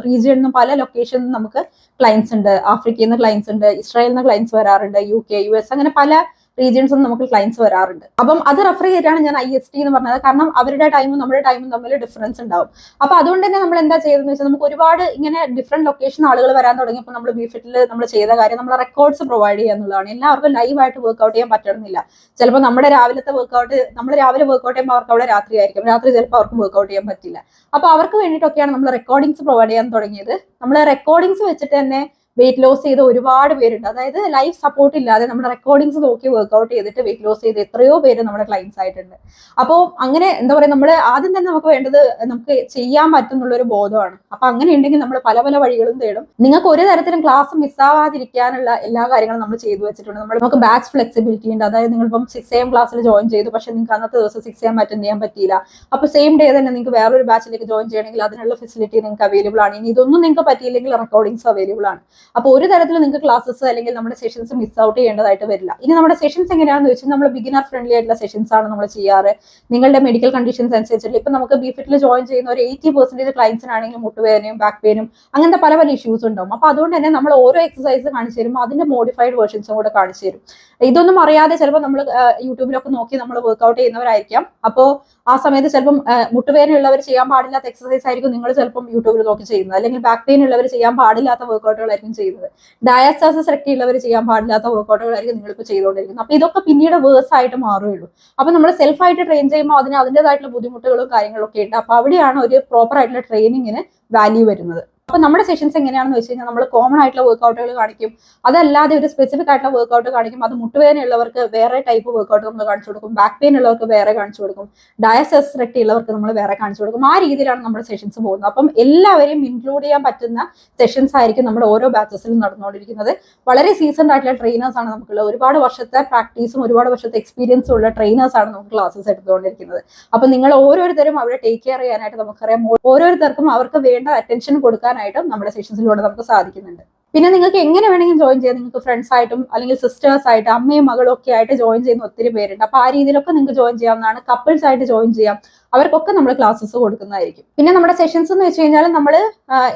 റീജിയനിൽ നിന്നും പല ലൊക്കേഷനിൽ നിന്നും നമുക്ക് ക്ലയൻസ് ഉണ്ട്. ആഫ്രിക്കയിൽ നിന്ന് ക്ലയൻസ് ഉണ്ട്. ഇസ്രായേലിൽ നിന്ന് ക്ലയൻസ് വരാറുണ്ട്. യു കെ യു എസ് അങ്ങനെ പല റീജിയൻസ് നമുക്ക് ക്ലയൻസ് വരാറുണ്ട്. അപ്പം അത് റെഫർ ചെയ്തിട്ടാണ് ഞാൻ ഐ എസ് ടി എന്ന് പറഞ്ഞത്. കാരണം അവരുടെ ടൈമും നമ്മുടെ ടൈമും തമ്മിൽ ഡിഫറൻസ് ഉണ്ടാവും. അപ്പൊ അതുകൊണ്ട് തന്നെ നമ്മൾ എന്താ ചെയ്തതെന്ന് വെച്ചാൽ നമുക്ക് ഒരുപാട് ഇങ്ങനെ ഡിഫറെന്റ് ലൊക്കേഷൻ ആളുകൾ വരാൻ തുടങ്ങിയപ്പോൾ നമ്മൾ ബീഫിറ്റിൽ നമ്മൾ ചെയ്ത കാര്യം നമ്മൾ റെക്കോർഡ്സ് പ്രൊവൈഡ് ചെയ്യുക എന്നുള്ളതാണ്. എല്ലാവർക്കും ലൈവായിട്ട് വർക്ക്ഔട്ട് ചെയ്യാൻ പറ്റണമെന്നില്ല. ചിലപ്പോൾ നമ്മുടെ രാവിലത്തെ വർക്ക്ഔട്ട് നമ്മൾ രാവിലെ വർക്ക്ഔട്ട് ചെയ്യുമ്പോൾ അവർക്ക് അവിടെ രാത്രി ആയിരിക്കും. രാത്രി ചിലപ്പോൾ അവർക്ക് വർക്ക്ഔട്ട് ചെയ്യാൻ പറ്റില്ല. അപ്പൊ അവർക്ക് വേണ്ടിയിട്ടൊക്കെയാണ് നമ്മൾ റെക്കോർഡിങ്സ് പ്രൊവൈഡ് ചെയ്യാൻ തുടങ്ങിയത്. നമ്മൾ റെക്കോർഡിങ്സ് വെച്ചിട്ട് തന്നെ വെയിറ്റ് ലോസ് ചെയ്ത ഒരുപാട് പേരുണ്ട്. അതായത് ലൈഫ് സപ്പോർട്ട് ഇല്ലാതെ നമ്മുടെ റെക്കോർഡിങ്സ് നോക്കി വർക്ക്ഔട്ട് ചെയ്തിട്ട് വെയിറ്റ് ലോസ് ചെയ്ത് എത്രയോ പേര് നമ്മുടെ ക്ലയൻസ് ആയിട്ടുണ്ട്. അപ്പോൾ അങ്ങനെ എന്താ പറയുക നമ്മൾ ആദ്യം തന്നെ നമുക്ക് വേണ്ടത് നമുക്ക് ചെയ്യാൻ പറ്റുന്നുള്ള ഒരു ബോധമാണ്. അപ്പൊ അങ്ങനെ ഉണ്ടെങ്കിൽ നമ്മൾ പല പല വഴികളും തേടും. നിങ്ങൾക്ക് ഒരു തരത്തിലും ക്ലാസ് മിസ്സാവാതിരിക്കാനുള്ള എല്ലാ കാര്യങ്ങളും നമ്മൾ ചെയ്തു വെച്ചിട്ടുണ്ട്. നമ്മൾ നമുക്ക് ബാച്ച് ഫ്ലെക്സിബിലിറ്റി ഉണ്ട്. അതായത് നിങ്ങളിപ്പം സിക്സ് എം ക്ലാസ്സിൽ ജോയിൻ ചെയ്തു. പക്ഷെ നിങ്ങൾക്ക് അന്നത്തെ ദിവസം സിക്സ് എം അറ്റൻഡ് ചെയ്യാൻ പറ്റിയില്ല. അപ്പോൾ സെയിം ഡേ തന്നെ നിങ്ങൾക്ക് വേറൊരു ബാച്ചിലേക്ക് ജോയിൻ ചെയ്യണമെങ്കിൽ അതിനുള്ള ഫെസിലിറ്റി നിങ്ങൾക്ക് അവൈലബിൾ ആണ്. ഇനി ഇതൊന്നും നിങ്ങൾക്ക് പറ്റിയില്ലെങ്കിൽ റെക്കോർഡിങ്സ് അവൈലബിൾ ആണ്. അപ്പോൾ ഒരു തരത്തിൽ നിങ്ങൾക്ക് ക്ലാസ്സസ് അല്ലെങ്കിൽ നമ്മുടെ സെഷൻസ് മിസ് ഔട്ട് ചെയ്യേണ്ടതായിട്ട് വരില്ല. ഇനി നമ്മുടെ സെഷൻസ് എങ്ങനെയാണെന്ന് വെച്ചാൽ നമ്മൾ ബിഗിനർ ഫ്രണ്ട്ലി ആയിട്ടുള്ള സെഷൻസ് ആണ് നമ്മൾ ചെയ്യാറ്. നിങ്ങളുടെ മെഡിക്കൽ കണ്ടീഷൻസ് അനുസരിച്ചിട്ട് ഇപ്പൊ നമുക്ക് ബി ഫിറ്റിൽ ജോയിൻ ചെയ്യുന്ന ഒരു എയ്റ്റി പെർസെന്റേജ് ക്ലയൻസിനാണെങ്കിലും മുട്ടുവേദനയും ബാക്ക് പെയിനും അങ്ങനത്തെ പല പല ഇഷ്യൂസ് ഉണ്ടാവും. അപ്പോൾ അതുകൊണ്ട് തന്നെ നമ്മൾ ഓരോ എക്സസൈസ് കാണിച്ചു തരുമ്പോൾ അതിന്റെ മോഡിഫൈഡ് വേർഷൻസും കൂടെ കാണിച്ചു തരും. ഇതൊന്നും അറിയാതെ ചിലപ്പോൾ നമ്മൾ യൂട്യൂബിലൊക്കെ നോക്കി നമ്മൾ വർക്ക്ഔട്ട് ചെയ്യുന്നവരായിരിക്കാം. അപ്പോൾ ആ സമയത്ത് ചിലപ്പം മുട്ടുവേദനയുള്ളവർ ചെയ്യാൻ പാടില്ലാത്ത എക്സസൈസ് ആയിരിക്കും നിങ്ങൾ ചിലപ്പം യൂട്യൂബിൽ നോക്കി ചെയ്യുന്നത്. അല്ലെങ്കിൽ ബാക്ക് പെയിൻ ഉള്ളവർ ചെയ്യാൻ പാടില്ലാത്ത വർക്കൗട്ടുകളായിരിക്കും ചെയ്യുന്നത് ഡയാസ്റ്റാസിസ് ഉള്ളവർ ചെയ്യാൻ പാടില്ലാത്ത വർക്കൗട്ടുകളായിരിക്കും നിങ്ങളിപ്പോൾ ചെയ്തുകൊണ്ടിരിക്കുന്നത് അപ്പൊ ഇതൊക്കെ പിന്നീട് വേഴ്സ് ആയിട്ട് മാറുകയുള്ളൂ. അപ്പൊ നമ്മൾ സെൽഫ് ആയിട്ട് ട്രെയിൻ ചെയ്യുമ്പോൾ അതിന് അതിന്റെതായിട്ടുള്ള ബുദ്ധിമുട്ടുകളും കാര്യങ്ങളൊക്കെ ഉണ്ട്. അപ്പൊ അവിടെയാണ് ഒരു പ്രോപ്പർ ആയിട്ടുള്ള ട്രെയിനിങ്ങിന് വാല്യൂ വരുന്നത്. അപ്പൊ നമ്മുടെ സെഷൻസ് എങ്ങനെയാണെന്ന് വെച്ച് കഴിഞ്ഞാൽ നമ്മൾ കോമൺ ആയിട്ടുള്ള വർക്കൗട്ടുകൾ കാണിക്കും. അതല്ലാതെ ഒരു സ്പെസിഫിക് ആയിട്ടുള്ള വർക്കൗട്ട് കാണിക്കും. അത് മുട്ടുവേദന ഉള്ളവർക്ക് വേറെ ടൈപ്പ് വർക്കൗട്ട് നമ്മൾ കാണിച്ചു കൊടുക്കും. ബാക്ക് പെയിൻ ഉള്ളവർക്ക് വേറെ കാണിച്ചു കൊടുക്കും. ഡയസസ് റെട്ടി ഉള്ളവർക്ക് നമ്മൾ വേറെ കാണിച്ചു കൊടുക്കും. ആ രീതിയിലാണ് നമ്മുടെ സെഷൻസ് പോകുന്നത്. അപ്പം എല്ലാവരെയും ഇൻക്ലൂഡ് ചെയ്യാൻ പറ്റുന്ന സെഷൻസ് ആയിരിക്കും നമ്മുടെ ഓരോ ബാച്ചസിലും നടന്നുകൊണ്ടിരിക്കുന്നത്. വളരെ സീസൺഡ് ആയിട്ടുള്ള ട്രെയിനേഴ്സ് ആണ് നമുക്കുള്ളത്. ഒരുപാട് വർഷത്തെ പ്രാക്ടീസും ഒരുപാട് വർഷത്തെ എക്സ്പീരിയൻസും ഉള്ള ട്രെയിനേഴ്സ് ആണ് നമുക്ക് ക്ലാസ്സസ് എടുത്തുകൊണ്ടിരിക്കുന്നത്. അപ്പൊ നിങ്ങൾ ഓരോരുത്തരും അവരെ ടേക്ക് കെയർ ചെയ്യാനായിട്ട് നമുക്കറിയാം. ഓരോരുത്തർക്കും അവർക്ക് വേണ്ട അറ്റൻഷൻ കൊടുക്കാനായിട്ടും നമ്മുടെ സെഷൻസിലൂടെ നമുക്ക് സാധിക്കുന്നുണ്ട്. പിന്നെ നിങ്ങൾക്ക് എങ്ങനെ വേണമെങ്കിലും ജോയിൻ ചെയ്യാം. നിങ്ങൾക്ക് ഫ്രണ്ട്സ് ആയിട്ടും അല്ലെങ്കിൽ സിസ്റ്റേഴ്സ് ആയിട്ട് അമ്മയും മകളും ഒക്കെ ആയിട്ട് ജോയിൻ ചെയ്യുന്ന ഒത്തിരി പേരുണ്ട്. അപ്പൊ ആ രീതിയിലൊക്കെ നിങ്ങൾക്ക് ജോയിൻ ചെയ്യാവുന്നതാണ്. കപ്പിൾസ് ആയിട്ട് ജോയിൻ ചെയ്യാം. അവർക്കൊക്കെ നമ്മൾ ക്ലാസ്സസ് കൊടുക്കുന്നതായിരിക്കും. പിന്നെ നമ്മുടെ സെഷൻസ് എന്ന് വെച്ച് കഴിഞ്ഞാൽ നമ്മൾ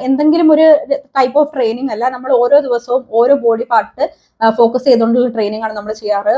എന്തെങ്കിലും ഒരു ടൈപ്പ് ഓഫ് ട്രെയിനിങ് അല്ല. നമ്മൾ ഓരോ ദിവസവും ഓരോ ബോഡി പാർട്ട് ഫോക്കസ് ചെയ്തുകൊണ്ടുള്ള ട്രെയിനിങ് ആണ് നമ്മൾ ചെയ്യാറ്.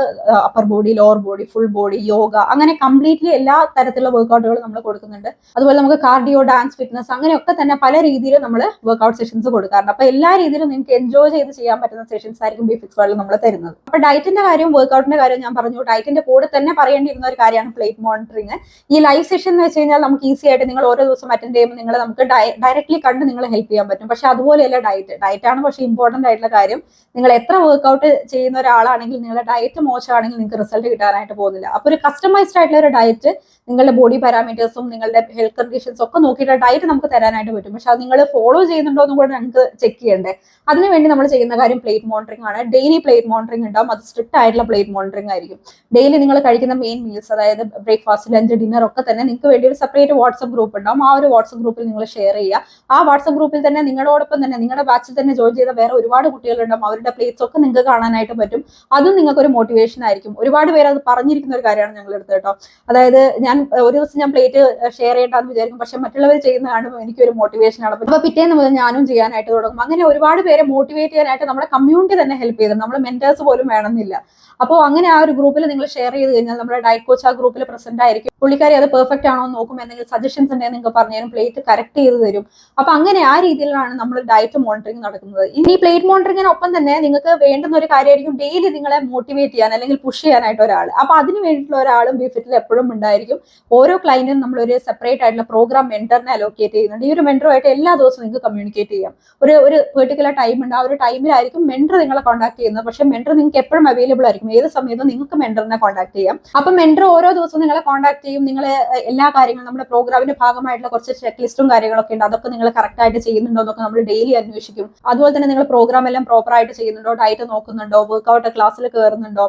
Upper body lower body full body yoga അങ്ങനെ കംപ്ലീറ്റ്ലി എല്ലാ തരത്തിലുള്ള വർക്കൗട്ടുകളും നമ്മൾ കൊടുക്കുന്നുണ്ട്. അതുപോലെ നമുക്ക് കാർഡിയോ ഡാൻസ് ഫിറ്റ്നസ് അങ്ങനെയൊക്കെ തന്നെ പല രീതിയിൽ നമ്മൾ വർക്കൗട്ട് സെഷൻസ് കൊടുക്കാറുണ്ട്. അപ്പൊ എല്ലാ രീതിയിലും നിങ്ങൾക്ക് എൻജോയ് ചെയ്ത് ചെയ്യാൻ പറ്റുന്ന സെഷൻസ് ആയിരിക്കും ബി ഫിക്സ് വേൾഡ് നമ്മൾ തരുന്നത്. അപ്പൊ ഡയറ്റിന്റെ കാര്യം വർക്കൗട്ടിന്റെ കാര്യം ഞാൻ പറഞ്ഞു. ഡയറ്റിന്റെ കൂടെ തന്നെ പറയേണ്ടിയിരുന്ന ഒരു കാര്യമാണ് പ്ലേറ്റ് മോണിറ്ററിങ് ഈ ലൈവ് സെഷൻ എന്ന് വെച്ച് കഴിഞ്ഞാൽ നമുക്ക് ഈസി ആയിട്ട് നിങ്ങൾ ഓരോ ദിവസം അറ്റൻഡ് ചെയ്യുമ്പോൾ നിങ്ങൾ നമുക്ക് ഡയറക്ട്ലി കണ്ട് നിങ്ങളെ ഹെൽപ്പ് ചെയ്യാൻ പറ്റും. പക്ഷെ അതുപോലെയല്ല ഡയറ്റ് ഡയറ്റ് ആണ് പക്ഷേ ഇമ്പോർട്ടന്റ് ആയിട്ടുള്ള കാര്യം. നിങ്ങൾ എത്ര വർക്കൗട്ട് ചെയ്യുന്ന ഒരാളാണെങ്കിൽ നിങ്ങളുടെ ഡയറ്റ് മോശമാണെങ്കിൽ നിങ്ങൾക്ക് റിസൾട്ട് കിട്ടാനായിട്ട് പോകുന്നില്ല. അപ്പോൾ ഒരു കസ്റ്റമൈസ്ഡ് ആയിട്ടുള്ള ഒരു ഡയറ്റ് നിങ്ങളുടെ ബോഡി പാരാമീറ്റേഴ്സും നിങ്ങളുടെ ഹെൽത്ത് കണ്ടീഷൻസ് ഒക്കെ നോക്കിയിട്ട് ഡയറ്റ് നമുക്ക് തരാനായിട്ട് പറ്റും. പക്ഷെ അത് നിങ്ങൾ ഫോളോ ചെയ്യുന്നുണ്ടോ എന്നും കൂടെ നമുക്ക് ചെക്ക് ചെയ്യണ്ടേ. അതിനുവേണ്ടി നമ്മൾ ചെയ്യുന്ന കാര്യം പ്ലേറ്റ് മോണിറ്ററിംഗ് ആണ്. ഡെയിലി പ്ലേറ്റ് മോണിറ്ററിംഗ് ഉണ്ടാവും. അത് സ്ട്രിക്റ്റ് ആയിട്ടുള്ള പ്ലേറ്റ് മോണിറ്ററിംഗ് ആയിരിക്കും. ഡെയിലി നിങ്ങൾ കഴിക്കുന്ന മെയിൻ മീൽസ് അതായത് ബ്രേക്ക്ഫാസ്റ്റ് ലഞ്ച് ഡിന്നർ ഒക്കെ തന്നെ നിങ്ങൾക്ക് വേണ്ടി ഒരു സെപ്പറേറ്റ് വാട്സപ്പ് ഗ്രൂപ്പ് ഉണ്ടാവും. ആ ഒരു വാട്സപ്പ് ഗ്രൂപ്പിൽ നിങ്ങൾ ഷെയർ ചെയ്യുക. ആ വാട്സപ്പ് ഗ്രൂപ്പിൽ തന്നെ നിങ്ങളോടൊപ്പം തന്നെ നിങ്ങളുടെ ബാച്ചിൽ തന്നെ ജോയിൻ ചെയ്ത വേറെ ഒരുപാട് കുട്ടികളുണ്ടാവും. അവരുടെ പ്ലേറ്റ്സ് ഒക്കെ നിങ്ങൾക്ക് കാണാനായിട്ട് പറ്റും. അതും നിങ്ങൾക്ക് ഒരു മോട്ടിവേഷൻ ആയിരിക്കും. ഒരുപാട് പേര് അത് പറഞ്ഞിരിക്കുന്ന ഒരു കാര്യമാണ് ഞങ്ങൾ എടുത്തത് കേട്ടോ. അതായത് ഞാൻ ഏഹ്, ഒരു ദിവസം ഞാൻ പ്ലേറ്റ് ഷെയർ ചെയ്യേണ്ടെന്ന് വിചാരിക്കും. പക്ഷെ മറ്റുള്ളവർ ചെയ്യുന്ന കാണുമ്പോൾ എനിക്കൊരു മോട്ടിവേഷൻ ആണ്. അപ്പൊ പിറ്റേന്ന് മുതൽ ഞാനും ചെയ്യാനായിട്ട് തുടങ്ങും. അങ്ങനെ ഒരുപാട് പേരെ മോട്ടിവേറ്റ് ചെയ്യാനായിട്ട് നമ്മുടെ കമ്മ്യൂണിറ്റി തന്നെ ഹെൽപ്പ് ചെയ്തു. നമ്മൾ മെന്റേഴ്സ് പോലും വേണമെന്നില്ല. അപ്പോൾ അങ്ങനെ ആ ഒരു ഗ്രൂപ്പിൽ നിങ്ങൾ ഷെയർ ചെയ്ത് കഴിഞ്ഞാൽ നമ്മുടെ ഡയറ്റ് കോച്ച് ആ ഗ്രൂപ്പിൽ പ്രസന്റ് ആയിരിക്കും. പുള്ളിക്കാരി അത് പെർഫെക്റ്റ് ആണോ എന്ന് നോക്കും എന്തെങ്കിലും സജഷൻസ് ഉണ്ടെങ്കിൽ നിങ്ങൾക്ക് പറഞ്ഞു തരും പ്ലേറ്റ് കറക്റ്റ് ചെയ്ത് തരും. അപ്പൊ അങ്ങനെ ആ രീതിയിലാണ് നമ്മൾ ഡയറ്റ് മോണിറ്ററിംഗ് നടക്കുന്നത്. ഇനി പ്ലേറ്റ് മോണിറ്ററിംഗിനൊപ്പം തന്നെ നിങ്ങൾക്ക് വേണ്ടുന്ന ഒരു കാര്യമായിരിക്കും ഡെയിലി നിങ്ങളെ മോട്ടിവേറ്റ് ചെയ്യാൻ അല്ലെങ്കിൽ പുഷ് ചെയ്യാനായിട്ട് ഒരാൾ അപ്പൊ അതിന് വേണ്ടിയിട്ടുള്ള ഒരാളും ബിഫിറ്റിൽ എപ്പോഴും ഉണ്ടായിരിക്കും. ഓരോ ക്ലൈന്റിനും നമ്മൾ ഒരു സെപ്പറേറ്റ് ആയിട്ടുള്ള പ്രോഗ്രാം മെന്ററിനെ അലോക്കേറ്റ് ചെയ്യുന്നുണ്ട്. ഈ ഒരു മെന്ററുമായിട്ട് എല്ലാ ദിവസവും നിങ്ങൾക്ക് കമ്മ്യൂണിക്കേറ്റ് ചെയ്യാം. ഒരു ഒരു പെർട്ടിക്കുലർ ടൈം ഉണ്ട്. ആ ഒരു ടൈമിലായിരിക്കും മെന്റർ നിങ്ങളെ കോൺടാക്ട് ചെയ്യുന്നത്. പക്ഷേ മെന്റർ നിങ്ങൾക്ക് എപ്പോഴും അവൈലബിൾ ആയിരിക്കും. ഏത് സമയത്തും നിങ്ങൾക്ക് മെന്ററിനെ കോൺടാക്ട് ചെയ്യാം. അപ്പൊ മെന്റർ ഓരോ ദിവസവും നിങ്ങളെ കോൺടാക്ട് ചെയ്യും. നിങ്ങൾ എല്ലാ കാര്യങ്ങളും നമ്മുടെ പ്രോഗ്രാമിന്റെ ഭാഗമായിട്ടുള്ള കുറച്ച് ചെക്ക് ലിസ്റ്റും കാര്യങ്ങളൊക്കെ ഉണ്ട്. അതൊക്കെ നിങ്ങൾ കറക്റ്റ് ആയിട്ട് ചെയ്യുന്നുണ്ടോ എന്നൊക്കെ നമ്മൾ ഡെയിലി അന്വേഷിക്കും. അതുപോലെ തന്നെ നിങ്ങൾ പ്രോഗ്രാം എല്ലാം പ്രോപ്പർ ആയിട്ട് ചെയ്യുന്നുണ്ടോ? ഡയറ്റ് നോക്കുന്നുണ്ടോ? വർക്ക്ഔട്ട് ക്ലാസ്സിൽ കയറുന്നുണ്ടോ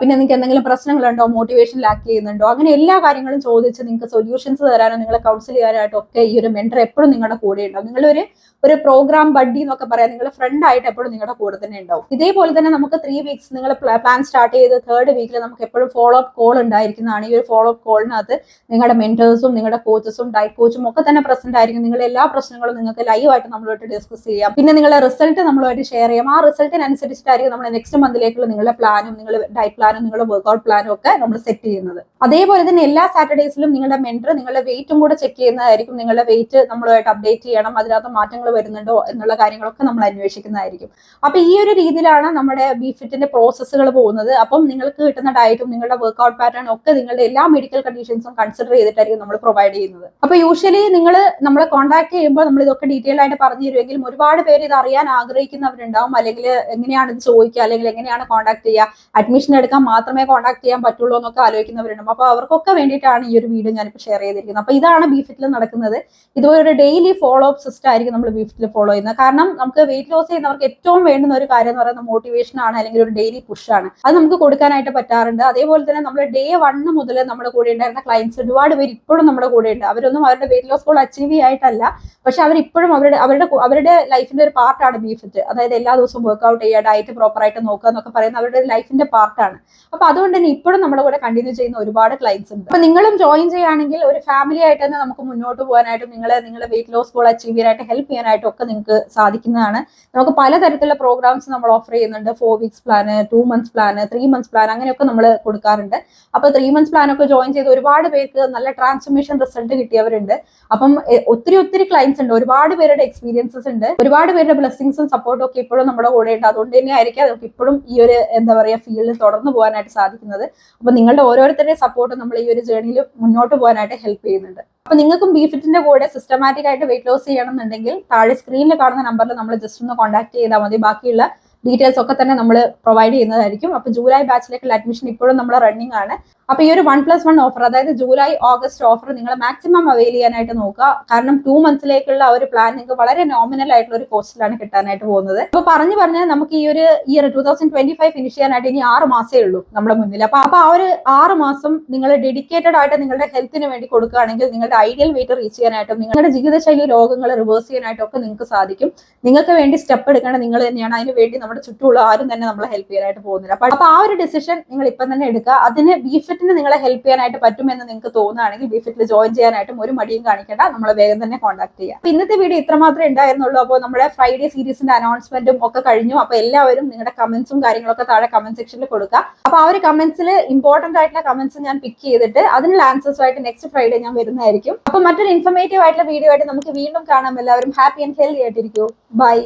പിന്നെ നിങ്ങൾക്ക് എന്തെങ്കിലും പ്രശ്നങ്ങളുണ്ടോ? മോട്ടിവേഷൻ ലാക്ക് ചെയ്യുന്നുണ്ടോ? അങ്ങനെ എല്ലാ കാര്യങ്ങളും ചോദിച്ച് നിങ്ങൾക്ക് സൊല്യൂഷൻസ് തരാനോ നിങ്ങളെ കൗൺസിൽ ചെയ്യാനായിട്ടോ ഒക്കെ ഈ ഒരു മെന്റർ എപ്പോഴും നിങ്ങളുടെ കൂടെ ഉണ്ടാവും. നിങ്ങളൊരു ഒരു പ്രോഗ്രാം ബഡ്ഡി എന്നൊക്കെ പറയാം. നിങ്ങൾ ഫ്രണ്ട് ആയിട്ട് എപ്പോഴും നിങ്ങളുടെ കൂടെ തന്നെ ഉണ്ടാവും. ഇതേപോലെ തന്നെ നമുക്ക് ത്രീ വീക്സ് നിങ്ങൾ പ്ലാൻ സ്റ്റാർട്ട് ചെയ്ത് തേർഡ് വീക്കിൽ നമുക്ക് എപ്പോഴും ഫോളോ അപ്പ് കോൾ ഉണ്ടായിരിക്കുന്നതാണ്. ഈ ഒരു ഫോളോ അപ്പ് കോളിനകത്ത് നിങ്ങളുടെ മെന്റേഴ്സും നിങ്ങളുടെ കോച്ചസും ഡയറ്റ് കോച്ചും ഒക്കെ തന്നെ പ്രസന്റ് ആയിരിക്കും. നിങ്ങളുടെ എല്ലാ പ്രശ്നങ്ങളും നിങ്ങൾക്ക് ലൈവായിട്ട് നമ്മളുമായിട്ട് ഡിസ്കസ് ചെയ്യാം. പിന്നെ നിങ്ങളുടെ റിസൾട്ട് നമ്മളുമായിട്ട് ഷെയർ ചെയ്യാം. ആ റിസൾട്ടിനനുസരിച്ചിട്ടായിരിക്കും നമ്മൾ നെക്സ്റ്റ് മന്തിലേക്കുള്ള നിങ്ങളുടെ പ്ലാനും നിങ്ങളുടെ ഡയറ്റ് പ്ലാനും നിങ്ങളുടെ വർക്ക്ഔട്ട് പ്ലാനും ഒക്കെ നമ്മൾ സെറ്റ് ചെയ്യുന്നത്. അതേപോലെ തന്നെ എല്ലാ സാറ്റർഡേസിലും നിങ്ങളുടെ മെന്റർ നിങ്ങളുടെ വെയിറ്റും കൂടെ ചെക്ക് ചെയ്യുന്നതായിരിക്കും. നിങ്ങളുടെ വെയിറ്റ് നമ്മളുമായിട്ട് അപ്ഡേറ്റ് ചെയ്യണം. അതിനകത്ത് മാറ്റങ്ങൾ വരുന്നുണ്ടോ എന്നുള്ള കാര്യങ്ങളൊക്കെ നമ്മൾ അന്വേഷിക്കുന്നതായിരിക്കും. അപ്പൊ ഈ ഒരു രീതിയിലാണ് നമ്മുടെ ബി ഫിറ്റിന്റെ പ്രോസസ്സുകൾ പോകുന്നത്. അപ്പം നിങ്ങൾക്ക് കിട്ടുന്ന ഡയറ്റും നിങ്ങളുടെ വർക്ക്ഔട്ട് പാറ്റേൺ ഒക്കെ നിങ്ങളുടെ എല്ലാ മെഡിക്കൽ കണ്ടീഷൻസും കൺസിഡർ ചെയ്തിട്ടായിരിക്കും നമ്മൾ പ്രൊവൈഡ് ചെയ്യുന്നത്. അപ്പൊ യൂഷ്വലി നിങ്ങൾ നമ്മളെ കോൺടാക്ട് ചെയ്യുമ്പോൾ നമ്മൾ ഇതൊക്കെ ഡീറ്റെയിൽ ആയിട്ട് പറഞ്ഞു തരുമെങ്കിലും ഒരുപാട് പേര് ഇത് അറിയാൻ ആഗ്രഹിക്കുന്നവരുണ്ടാവും. അല്ലെങ്കിൽ എങ്ങനെയാണ് ഇത് ചോദിക്കുക അല്ലെങ്കിൽ എങ്ങനെയാണ് കോൺടാക്ട് ചെയ്യുക അഡ്മിഷൻ എടുക്കാൻ മാത്രമേ കോൺടാക്ട് ചെയ്യാൻ പറ്റുള്ളൂ എന്നൊക്കെ ആലോചിക്കുന്നവരുണ്ടാവും. അപ്പൊ അവർക്കൊക്കെ വേണ്ടിയിട്ടാണ് ഈ ഒരു വീഡിയോ ഞാനിപ്പോൾ ഷെയർ ചെയ്തിരിക്കുന്നത്. അപ്പൊ ഇതാണ് ബീഫിറ്റിൽ നടക്കുന്നത്. ഇതുപോലെ ഒരു ഡെയിലി ഫോളോ അപ്പ് സിസ്റ്റം ആയിരിക്കും നമ്മൾ ബീഫിറ്റിൽ ഫോളോ ചെയ്യുന്നത്. കാരണം നമുക്ക് വെയിറ്റ് ലോസ് ചെയ്യുന്നവർക്ക് ഏറ്റവും വേണ്ടുന്ന ഒരു കാര്യം എന്ന് പറയുന്നത് മോട്ടിവേഷൻ ആണ് അല്ലെങ്കിൽ ഒരു ഡെയിലി പുഷ് ആണ്. അത് നമുക്ക് കൊടുക്കാനായിട്ട് പറ്റാറുണ്ട്. അതേപോലെ തന്നെ നമ്മൾ ഡേ വണ്ണ് മുതൽ നമ്മുടെ കൂടെ ഉണ്ടായിരുന്ന ക്ലയൻസ് ഒരുപാട് പേര് ഇപ്പോഴും നമ്മുടെ കൂടെ ഉണ്ട്. അവരൊന്നും അവരുടെ വെയിറ്റ് ലോസ് ഗോൾ അച്ചീവ് ചെയ്യായിട്ടല്ല. പക്ഷെ അവർ ഇപ്പോഴും അവരുടെ അവരുടെ അവരുടെ ലൈഫിന്റെ ഒരു പാർട്ടാണ് ബീഫിറ്റ് അതായത് എല്ലാ ദിവസവും വർക്ക്ഔട്ട് ചെയ്യുക ഡയറ്റ് പ്രോപ്പർ ആയിട്ട് നോക്കുക എന്നൊക്കെ പറയുന്ന അവരുടെ ലൈഫിന്റെ പാർട്ടാണ് അപ്പൊ അതുകൊണ്ട് തന്നെ ഇപ്പോഴും നമ്മുടെ കൂടെ കണ്ടിന്യൂ ചെയ്യുന്ന ഒരുപാട് ക്ലയൻസ് ഉണ്ട്. അപ്പൊ നിങ്ങളും ജോയിൻ ചെയ്യുകയാണെങ്കിൽ ഒരു ഫാമിലി ആയിട്ട് തന്നെ നമുക്ക് മുന്നോട്ട് പോകാനായിട്ടും നിങ്ങളെ നിങ്ങളുടെ വെയിറ്റ് ലോസ് ഗോൾ അച്ചീവ് ചെയ്യാനായിട്ട് ഹെൽപ്പ് ചെയ്യാനായിട്ടും ഒക്കെ നിങ്ങൾക്ക് സാധിക്കുന്നതാണ്. നമുക്ക് പലതരത്തിലുള്ള പ്രോഗ്രാംസ് നമ്മൾ ഓഫർ ചെയ്യുന്നുണ്ട്. Four weeks plan two months plan three months plan അങ്ങനെയൊക്കെ നമ്മൾ കൊടുക്കാറുണ്ട്. അപ്പൊ ത്രീ മന്ത്സ് പ്ലാൻ ഒക്കെ ജോയിൻ ചെയ്ത് ഒരുപാട് പേർക്ക് നല്ല ട്രാൻസ്ഫോർമേഷൻ റിസൾട്ട് കിട്ടിയവരുണ്ട്. അപ്പം ഒത്തിരി ഒത്തിരി ക്ലയൻസ് ഉണ്ട്. ഒരുപാട് പേരുടെ എക്സ്പീരിയൻസസ് ഉണ്ട്. ഒരുപാട് പേരുടെ ബ്ലെസ്സിങ്സും സപ്പോർട്ടും ഒക്കെ ഇപ്പോഴും നമ്മുടെ കൂടെ ഉണ്ട്. അതുകൊണ്ട് തന്നെ ആയിരിക്കും ഇപ്പോഴും ഈ ഒരു എന്താ പറയുക ഫീൽഡിൽ തുടർന്ന് പോകാനായിട്ട് സാധിക്കുന്നത്. അപ്പൊ നിങ്ങളുടെ ഓരോരുത്തരുടെ സപ്പോർട്ട് നമ്മൾ ഈ ഒരു ജേർണിയിൽ മുന്നോട്ട് പോകാനായിട്ട് ഹെൽപ്പ് ചെയ്യുന്നുണ്ട്. അപ്പൊ നിങ്ങൾക്കും ബീഫിറ്റിന്റെ കൂടെ സിസ്റ്റമാറ്റിക് ആയിട്ട് വെയിറ്റ് ലോസ് ചെയ്യണമെന്നുണ്ടെങ്കിൽ താഴെ സ്ക്രീനിൽ കാണുന്ന നമ്പറിൽ നമ്മൾ ജസ്റ്റ് ഒന്ന് കോൺടാക്ട് ചെയ്താൽ മതി. ബാക്കിയുള്ള ഡീറ്റെയിൽസ് ഒക്കെ തന്നെ നമ്മൾ പ്രൊവൈഡ് ചെയ്യുന്നതായിരിക്കും. അപ്പൊ ജൂലൈ ബാച്ചിലേക്കുള്ള അഡ്മിഷൻ ഇപ്പോഴും നമ്മൾ റണ്ണിംഗ് ആണ്. അപ്പൊ ഈ ഒരു വൺ പ്ലസ് വൺ ഓഫർ അതായത് ജൂലൈ ഓഗസ്റ്റ് ഓഫർ നിങ്ങൾ മാക്സിമം അവൈൽ ചെയ്യാനായിട്ട് നോക്കുക. കാരണം ടു മന്ത്സിലേക്കുള്ള ഒരു പ്ലാൻ നിങ്ങൾക്ക് വളരെ നോമിനൽ ആയിട്ടുള്ള ഒരു കോസ്റ്റിലാണ് കിട്ടാനായിട്ട് പോകുന്നത്. അപ്പൊ പറഞ്ഞു പറഞ്ഞാൽ നമുക്ക് ഈ ഒരു year two thousand twenty five finish ചെയ്യാനായിട്ട് ഇനി ആറ് മാസമേ ഉള്ളൂ നമ്മുടെ മുന്നിൽ അപ്പൊ അപ്പൊ ആ ഒരു ആറ് മാസം നിങ്ങൾ ഡെഡിക്കേറ്റഡ് ആയിട്ട് നിങ്ങളുടെ ഹെൽത്തിന് വേണ്ടി കൊടുക്കുകയാണെങ്കിൽ നിങ്ങളുടെ ഐഡിയൽ വെയിറ്റ് റീച്ച് ചെയ്യാനായിട്ടും നിങ്ങളുടെ ജീവിതശൈലി രോഗങ്ങൾ റിവേഴ്സ് ചെയ്യാനായിട്ടും ഒക്കെ നിങ്ങൾക്ക് സാധിക്കും. നിങ്ങൾക്ക് വേണ്ടി സ്റ്റെപ്പ് എടുക്കേണ്ട നിങ്ങൾ തന്നെയാണ്. അതിന് വേണ്ടി നമ്മുടെ ചുറ്റുമുള്ള ആരും തന്നെ നമ്മളെ ഹെൽപ്പ് ചെയ്യാനായിട്ട് പോകുന്നില്ല. അപ്പൊ ആ ഒരു ഡിസിഷൻ നിങ്ങൾ ഇപ്പം തന്നെ എടുക്കുക. അതിന് ബിഫിറ്റിന് നിങ്ങളെ ഹെൽപ്പ് ചെയ്യാനായിട്ട് പറ്റുമെന്ന് നിങ്ങൾക്ക് തോന്നുകയാണെങ്കിൽ ബിഫിറ്റിൽ ജോയിൻ ചെയ്യാനായിട്ടും ഒരു മടിയും കാണിക്കേണ്ട. നമ്മളെ വേഗം തന്നെ കോൺടാക്ട് ചെയ്യാം ഇന്നത്തെ വീഡിയോ ഇത്ര മാത്രമേ ഉണ്ടായിരുന്നുള്ളൂ. അപ്പോൾ നമ്മുടെ ഫ്രൈഡേ സീരീസിന്റെ അനൗൺസ്മെന്റും ഒക്കെ കഴിഞ്ഞു. അപ്പൊ എല്ലാവരും നിങ്ങളുടെ കമന്റ്സും കാര്യങ്ങളൊക്കെ താഴെ കമന്റ് സെക്ഷനിൽ കൊടുക്കുക. അപ്പൊ ആ ഒരു കമന്റ്സിൽ ഇമ്പോർട്ടന്റ് ആയിട്ടുള്ള കമന്റ്സ് ഞാൻ പിക്ക് ചെയ്തിട്ട് അതിനുള്ള ആൻസേഴ്സുമായിട്ട് നെക്സ്റ്റ് ഫ്രൈഡേ ഞാൻ വരുന്നതായിരിക്കും. അപ്പൊ മറ്റൊരു ഇൻഫർമേറ്റീവ് ആയിട്ടുള്ള വീഡിയോ ആയിട്ട് നമുക്ക് വീണ്ടും കാണാം. എല്ലാവരും happy and healthy ആയിട്ടിരിക്കൂ. Bye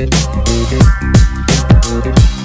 Thank you.